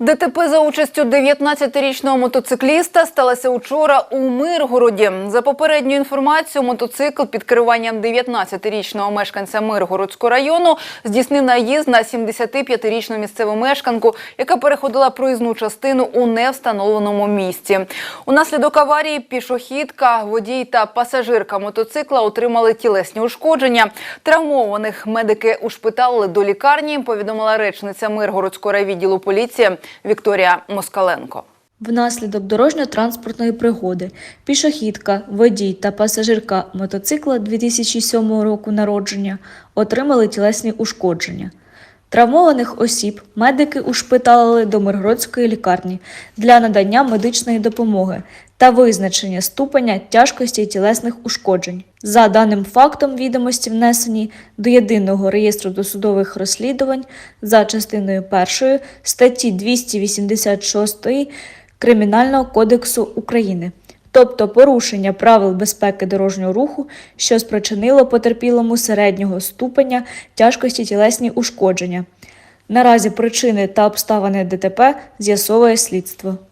ДТП за участю 19-річного мотоцикліста сталося учора у Миргороді. За попередньою інформацією, мотоцикл під керуванням 19-річного мешканця Миргородського району здійснив наїзд на 75-річну місцеву мешканку, яка переходила проїзну частину у невстановленому місці. Унаслідок аварії пішохідка, водій та пасажирка мотоцикла отримали тілесні ушкодження. Травмованих медики ушпиталили до лікарні, повідомила речниця Миргородського райвідділу поліції Вікторія Москаленко. Внаслідок дорожньо-транспортної пригоди пішохідка, водій та пасажирка мотоцикла 2007 року народження отримали тілесні ушкодження. Травмованих осіб медики ушпиталили до Миргородської лікарні для надання медичної допомоги та визначення ступеня тяжкості тілесних ушкоджень. За даним фактом відомості внесені до єдиного реєстру досудових розслідувань за частиною 1 статті 286 Кримінального кодексу України, тобто порушення правил безпеки дорожнього руху, що спричинило потерпілому середнього ступеня тяжкості тілесні ушкодження. Наразі причини та обставини ДТП з'ясовує слідство.